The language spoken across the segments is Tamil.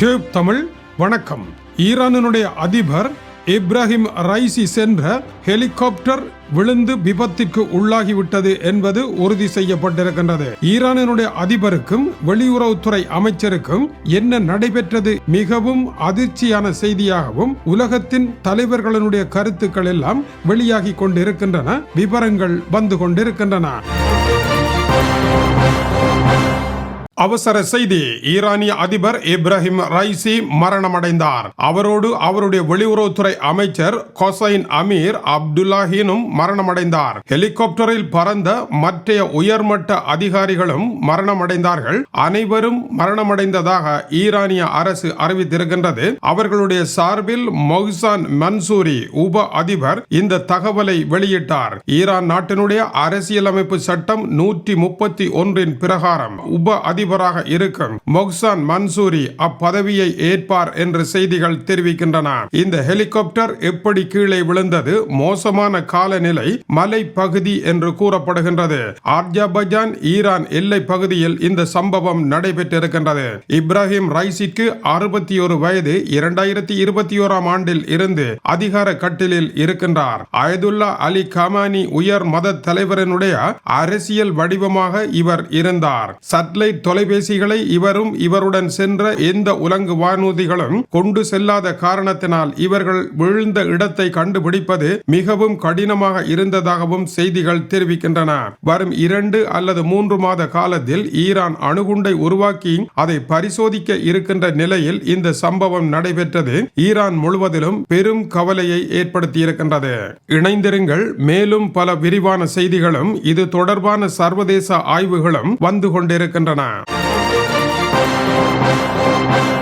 டியூப் தமிழ் வணக்கம். ஈரானினுடைய அதிபர் இப்ராஹிம் ரைசி சென்ற ஹெலிகாப்டர் விழுந்து விபத்திற்கு உள்ளாகிவிட்டது என்பது உறுதி செய்யப்பட்டிருக்கின்றது. ஈரானினுடைய அதிபருக்கும் வெளியுறவுத்துறை அமைச்சருக்கும் என்ன நடைபெற்றது மிகவும் அதிர்ச்சியான செய்தியாகவும் உலகத்தின் தலைவர்களினுடைய கருத்துக்கள் எல்லாம் வெளியாகி கொண்டிருக்கின்றன விவரங்கள் வந்து கொண்டிருக்கின்றன. அவசர செய்தி. ஈரானிய அதிபர் இப்ராஹிம் ரைசி மரணமடைந்தார். அவரோடு அவருடைய வெளியுறவுத்துறை அமைச்சர் கொசைன் அமீர் அப்துல்லாஹினும் மரணமடைந்தார். ஹெலிகாப்டரில் பறந்த மற்ற உயர்மட்ட அதிகாரிகளும் மரணமடைந்தார்கள். அனைவரும் மரணமடைந்ததாக ஈரானிய அரசு அறிவித்திருக்கின்றது. அவர்களுடைய சார்பில் மொஹ்சான் மன்சூரி உப அதிபர் இந்த தகவலை வெளியிட்டார். ஈரான் நாட்டினுடைய அரசியலமைப்பு சட்டம் நூற்றி முப்பத்தி ஒன்றின் பிரகாரம். உப அதிபர் அதிபராக இருக்கும் மொஹ்சான் மன்சூரி அப்பதவியை ஏற்பார் என்று செய்திகள் தெரிவிக்கின்றன. இந்த ஹெலிகாப்டர் எப்படி கீழே விழுந்தது? மோசமான காலநிலை மலை பகுதி என்று கூறப்படுகின்றது. ஆர்ஜபஜான் ஈரான் எல்லை பகுதியில் இந்த சம்பவம் நடைபெற்றிருக்கின்றது. இப்ராஹிம் ரைசிக்கு அறுபத்தி ஒரு வயது இரண்டாயிரத்தி இருபத்தி ஓராம் ஆண்டில் இருந்து அதிகார கட்டிலில் இருக்கின்றார். அயதுல்லா அலி கமானி உயர் மத தலைவரனுடைய அரசியல் வடிவமாக இவர் இருந்தார். சட்லைட் தொலைபேசிகளை இவரும் இவருடன் சென்ற எந்த உலங்கு வானூர்திகளும் கொண்டு செல்லாத காரணத்தினால் இவர்கள் விழுந்த இடத்தை கண்டுபிடிப்பது மிகவும் கடினமாக இருந்ததாகவும் செய்திகள் தெரிவிக்கின்றன. வரும் இரண்டு அல்லது மூன்று மாத காலத்தில் ஈரான் அணுகுண்டை உருவாக்கி அதை பரிசோதிக்க இருக்கின்ற நிலையில் இந்த சம்பவம் நடைபெற்றது. ஈரான் முழுவதிலும் பெரும் கவலையை ஏற்படுத்தியிருக்கின்றது. இணைந்திருங்கள். மேலும் பல விரிவான செய்திகளும் இது தொடர்பான சர்வதேச ஆய்வுகளும் வந்து கொண்டிருக்கின்றன. Thank you.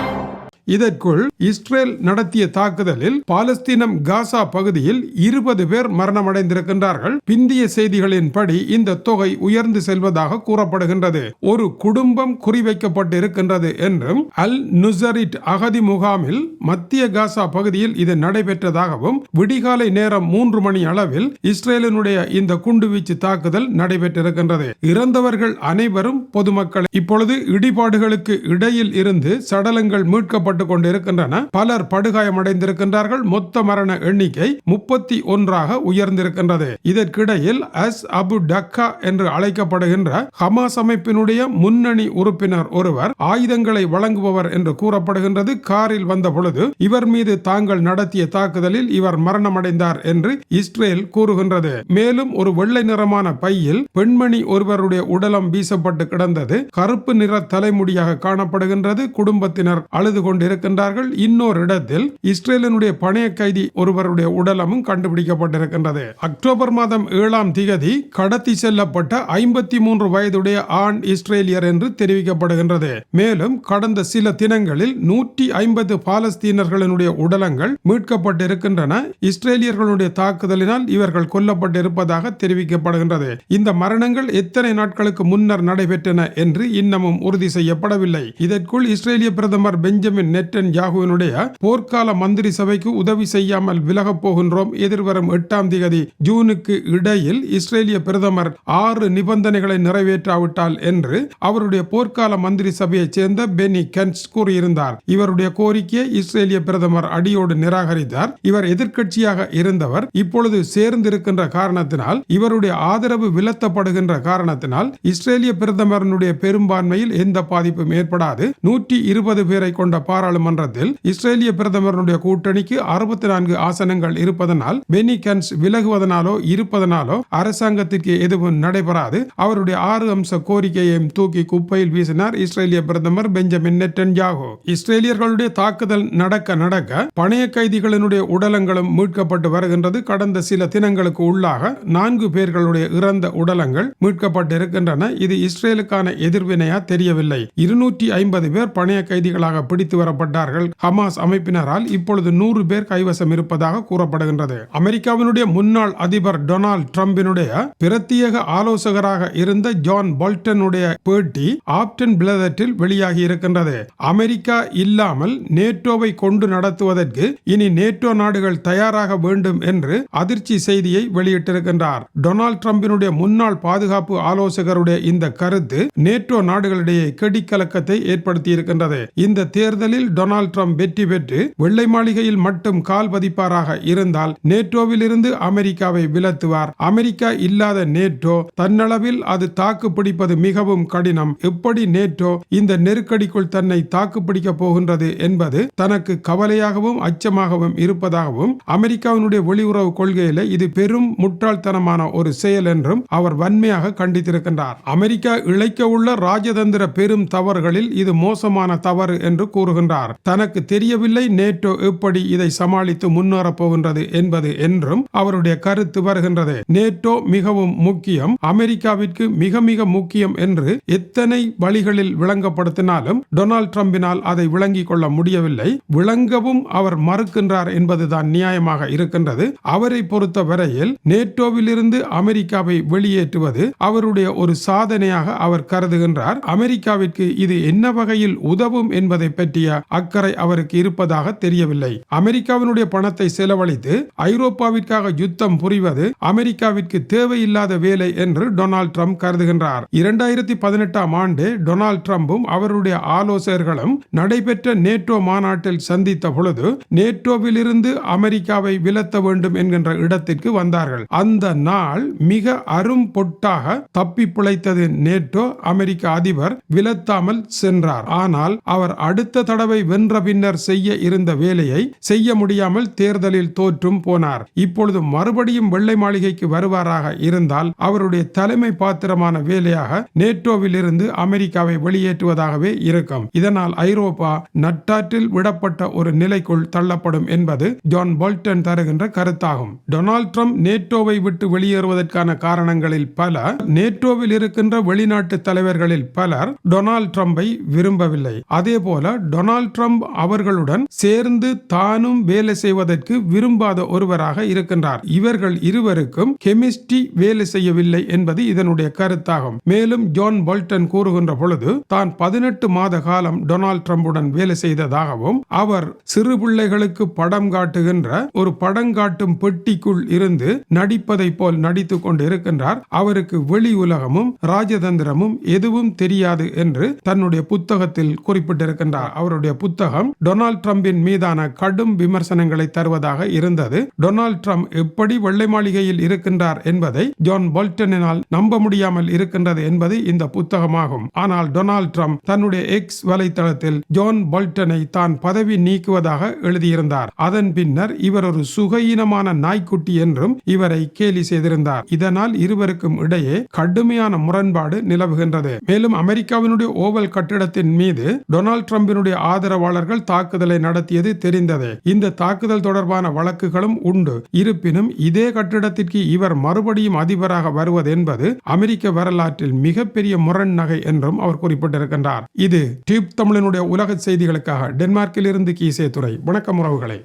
இதற்குள் இஸ்ரேல் நடத்திய தாக்குதலில் பாலஸ்தீனம் காசா பகுதியில் இருபது பேர் மரணமடைந்திருக்கின்றார்கள். பிந்திய செய்திகளின்படி இந்த தொகை உயர்ந்து செல்வதாக கூறப்படுகின்றது. ஒரு குடும்பம் குறிவைக்கப்பட்டிருக்கின்றது என்றும் அல் நுசரிட் அகதி முகாமில் மத்திய காசா பகுதியில் இது நடைபெற்றதாகவும் விடிகாலை நேரம் மூன்று மணி அளவில் இஸ்ரேலினுடைய இந்த குண்டுவீச்சு தாக்குதல் நடைபெற்றிருக்கின்றது. இறந்தவர்கள் அனைவரும் பொதுமக்கள். இப்பொழுது இடிபாடுகளுக்கு இடையில் இருந்து சடலங்கள் மீட்கப்பட்டு கொண்டிருக்கின்றன. பலர் படுகாயமடைந்திருக்கின்றார்கள். மொத்த மரண எண்ணிக்கை முப்பத்தி ஒன்றாக உயர்ந்திருக்கின்றது. இதற்கிடையில் அஸ் அபு டக்கா என்று அழைக்கப்படுகின்ற ஹமாஸ் அமைப்பினுடைய முன்னணி உறுப்பினர் ஒருவர் ஆயுதங்களை வழங்குபவர் என்று கூறப்படுகின்றது. காரில் வந்த பொழுது இவர் மீது தாங்கள் நடத்திய தாக்குதலில் இவர் மரணமடைந்தார் என்று இஸ்ரேல் கூறுகின்றது. மேலும் ஒரு வெள்ளை நிறமான பையில் பெண்மணி ஒருவருடைய உடலம் வீசப்பட்டு கிடந்தது. கருப்பு நிற தலைமுடியாக காணப்படுகின்றது. குடும்பத்தினர் அழுது கொண்டிருக்கின்றார்கள். இன்னொரு இடத்தில் இஸ்ரேலினுடைய பணைய கைதி ஒருவருடைய உடலமும் கண்டுபிடிக்கப்பட்டிருக்கின்றது. அக்டோபர் மாதம் ஏழாம் திகதி கடத்தி செல்லப்பட்ட ஐம்பத்தி மூன்று வயதுடைய ஆண் இஸ்ரேலியர் என்று தெரிவிக்கப்படுகின்றது. மேலும் கடந்த சில தினங்களில் நூற்றி ஐம்பது பாலஸ்தீனர்களினுடைய உடலங்கள் மீட்கப்பட்டிருக்கின்றன. இஸ்ரேலியர்களுடைய தாக்குதலினால் இவர்கள் கொல்லப்பட்டிருப்பதாக தெரிவிக்கப்படுகின்றது. இந்த மரணங்கள் எத்தனை நாட்களுக்கு முன்னர் நடைபெற்றன என்று இன்னமும் உறுதி செய்யப்படவில்லை. இதற்குள் இஸ்ரேலிய பிரதமர் பெஞ்சமின் நெட்டன் யாகுவினுடைய போர்க்கால மந்திரி சபைக்கு உதவி செய்யாமல் விலகப் போகின்றோம் எதிர்வரும் எட்டாம் திகதி ஜூனுக்கு இடையில் இஸ்ரேலிய பிரதமர் ஆறு நிபந்தனைகளை நிறைவேற்றாவிட்டால் என்று அவருடைய போர்க்கால மந்திரி சபையைச் சேர்ந்த பெனி கென்ஸ் கூறியிருந்தார். இவருடைய கோரிக்கையை இஸ்ரேலிய பிரதமர் அடியோடு நிராகரித்தார். இவர் எதிர்க்கட்சியாக இருந்தவர் இப்பொழுது சேர்ந்திருக்கின்ற காரணத்தினால் இவருடைய ஆதரவு விலத்தப்படுகின்ற காரணத்தினால் இஸ்ரேலிய பிரதமரனுடைய பெரும்பான்மையில் எந்த பாதிப்பும் ஏற்படாது. நூற்றி இருபது பேரை கொண்ட பாராளுமன்றத்தில் இஸ்ரேலிய பிரதமருடைய கூட்டணிக்கு அறுபத்தி நான்கு ஆசனங்கள் இருப்பதனால் பெனிகன்ஸ் விலகுவதனாலோ இருப்பதனாலோ அரசாங்கத்திற்கு எதுவும் நடைபெறாது. அவருடைய ஆறு அம்ச கோரிக்கையையும் தூக்கி குப்பையில் வீசினார் இஸ்ரேலிய பிரதமர் பெஞ்சமின் நெட்டன்யாகு. இஸ்ரேலியர்களுடைய தாக்குதல் நடக்க நடக்க பணைய கைதிகளினுடைய உடலங்களும் மீட்கப்பட்டு வருகின்றது. கடந்த சில தினங்களுக்கு உள்ளாக நான்கு பேர்களுடைய இறந்த உடலங்கள் மீட்கப்பட்டிருக்கின்றன. இது இஸ்ரேலுக்கான எதிர்வினையா தெரியவில்லை. இருநூற்றி ஐம்பது பேர் பணைய கைதிகளாக பிடித்து வர கொல்லப்பட்டார்கள். ஹமாஸ் அமைப்பினரால் இப்பொழுது நூறு பேர் கைவசம் இருப்பதாக கூறப்படுகின்றது. அமெரிக்காவினுடைய முன்னாள் அதிபர் டொனால்ட் டிரம்பினுடைய பிரத்யேக ஆலோசகராக இருந்த ஜான் போல்டனுடைய பேட்டி ஆப்டன் பிளதட்டில் வெளியாகி இருக்கின்றது. அமெரிக்கா இல்லாமல் நேட்டோவை கொண்டு நடத்துவதற்கு இனி நேட்டோ நாடுகள் தயாராக வேண்டும் என்று அதிர்ச்சி செய்தியை வெளியிட்டிருக்கின்றார். டொனால்ட் ட்ரம்பினுடைய முன்னாள் பாதுகாப்பு ஆலோசகருடைய இந்த கருத்து நேட்டோ நாடுகளிடையே கெடிக்கலக்கத்தை ஏற்படுத்தி இருக்கின்றது இந்த தேர்தலில் தேர்தலில் டொனால்ட் ட்ரம்ப் வெற்றி பெற்று வெள்ளை மாளிகையில் மட்டும் கால் பதிப்பாராக இருந்தால் நேட்டோவில் இருந்து அமெரிக்காவை விலத்துவார். அமெரிக்கா இல்லாத நேட்டோ தன்னளவில் அது தாக்கு பிடிப்பது மிகவும் கடினம். எப்படி நேட்டோ இந்த நெருக்கடிக்குள் தன்னை தாக்கு பிடிக்கப் போகின்றது என்பது தனக்கு கவலையாகவும் அச்சமாகவும் இருப்பதாகவும் அமெரிக்காவினுடைய வெளியுறவு கொள்கையில இது பெரும் முட்டாள்தனமான ஒரு செயல் என்றும் அவர் வன்மையாக கண்டித்திருக்கின்றார். அமெரிக்கா இழைக்க உள்ள ராஜதந்திர பெரும் தவறுகளில் இது மோசமான தவறு என்று கூறுகின்றார். தனக்கு தெரியவில்லை நேட்டோ எப்படி இதை சமாளித்து முன்னேறப் போகின்றது என்பது என்றும் அவருடைய கருத்து வருகின்றது. நேட்டோ மிகவும் முக்கியம் அமெரிக்காவிற்கு மிக மிக முக்கியம் என்று எத்தனை வழிகளில் விளங்கப்படுத்தினாலும் டொனால்ட் ட்ரம்பினால் அதை விளங்கிக் கொள்ள முடியவில்லை. விளங்கவும் அவர் மறுக்கின்றார் என்பதுதான் நியாயமாக இருக்கின்றது. அவரை பொறுத்த வரையில் நேட்டோவிலிருந்து அமெரிக்காவை வெளியேற்றுவது அவருடைய ஒரு சாதனையாக அவர் கருதுகின்றார். அமெரிக்காவிற்கு இது என்ன வகையில் உதவும் என்பதை பற்றிய அக்கறை அவருக்கு இருப்பதாக தெரியவில்லை. அமெரிக்காவினுடைய பணத்தை செலவழித்து ஐரோப்பாவிற்காக யுத்தம் புரிவது அமெரிக்காவிற்கு தேவையில்லாத வேலை என்று டொனால்ட் ட்ரம்ப் கருதுகின்றார். இரண்டாயிரத்தி பதினெட்டாம் ஆண்டு டொனால்ட் ட்ரம்பும் அவருடைய ஆலோசகர்களும் நடைபெற்ற நேட்டோ மாநாட்டில் சந்தித்த பொழுது நேட்டோவிலிருந்து அமெரிக்காவை விலத்த வேண்டும் என்கின்ற இடத்திற்கு வந்தார்கள். அந்த நாள் மிக அரும் பொட்டாக தப்பி பிழைத்தது நேட்டோ அமெரிக்க அதிபர் விலத்தாமல் சென்றார். ஆனால் அவர் அடுத்த தடவை வென்ற பின்னர் செய்ய இருந்த வேலையை செய்ய முடியாமல் தேர்தலில் தோற்றும் போனார். இப்பொழுது மறுபடியும் வெள்ளை மாளிகைக்கு வருவாராக இருந்தால் அவருடைய தலைமை பாத்திரமான வேலையாக நேட்டோவில் இருந்து அமெரிக்காவை வெளியேற்றுவதாகவே இருக்கும். இதனால் ஐரோப்பா நட்டாற்றில் விடப்பட்ட ஒரு நிலைக்குள் தள்ளப்படும் என்பது ஜான் போல்டன் தருகின்ற கருத்தாகும். டொனால்ட் ட்ரம்ப் நேட்டோவை விட்டு வெளியேறுவதற்கான காரணங்களில் பல நேட்டோவில் இருக்கின்ற வெளிநாட்டு தலைவர்களில் பலர் டொனால்ட் ட்ரம்பை விரும்பவில்லை. அதே போல டொனால்ட் ட்ரம்ப் அவர்களுடன் சேர்ந்து தானும் வேலை செய்வதற்கு விரும்பாத ஒருவராக இருக்கின்றார். இவர்கள் இருவருக்கும் கெமிஸ்ட்ரி வேலை செய்யவில்லை என்பது இதனுடைய கருத்தாகும். மேலும் ஜான் போல்டன் கூறுகின்ற பொழுது தான் பதினெட்டு மாத காலம் டொனால்ட் ட்ரம்புடன் வேலை செய்ததாகவும் அவர் சிறு பிள்ளைகளுக்கு படம் காட்டுகின்ற ஒரு படம் காட்டும் பெட்டிக்குள் இருந்து நடிப்பதை போல் நடித்துக் கொண்டு இருக்கின்றார் அவருக்கு வெளி உலகமும் ராஜதந்திரமும் எதுவும் தெரியாது என்று தன்னுடைய புத்தகத்தில் குறிப்பிட்டிருக்கின்றார். அவருடைய அவருடைய புத்தகம் டொனால்ட் ட்ரம்பின் மீதான கடும் விமர்சனங்களை தருவதாக இருந்தது. டொனால்ட் ட்ரம்ப் எப்படி வெள்ளை மாளிகையில் இருக்கின்றார் என்பதை ஜான் போல்டனினால் நம்ப முடியாமல் இருக்கின்றது என்பது இந்த புத்தகமாகும். ஆனால் டொனால்ட் ட்ரம்ப் தன்னுடைய எக்ஸ் வலைத்தளத்தில் ஜான் போல்டனை தான் பதவி நீக்குவதாக எழுதியிருந்தார். அதன் பின்னர் இவர் ஒரு சுகஈனமான நாய்க்குட்டி என்றும் இவரை கேலி செய்திருந்தார். இதனால் இருவருக்கும் இடையே கடுமையான முரண்பாடு நிலவுகின்றது. மேலும் அமெரிக்காவினுடைய ஓவல் கட்டிடத்தின் மீது டொனால்ட் ட்ரம்பினுடைய ஆதரவாளர்கள் தாக்குதலை நடத்தியது தெரிந்ததே. இந்த தாக்குதல் தொடர்பான வழக்குகளும் உண்டு. இருப்பினும் இதே கட்டிடத்திற்கு இவர் மறுபடியும் அதிபராக வருவது என்பது அமெரிக்க வரலாற்றில் மிகப்பெரிய முரண் நகை என்றும் அவர் குறிப்பிட்டிருக்கின்றார். இது டியூப் தமிழனுடைய உலக செய்திகளுக்காக டென்மார்க்கில் இருந்து கீசே துறை வணக்கம் உறவுகளை.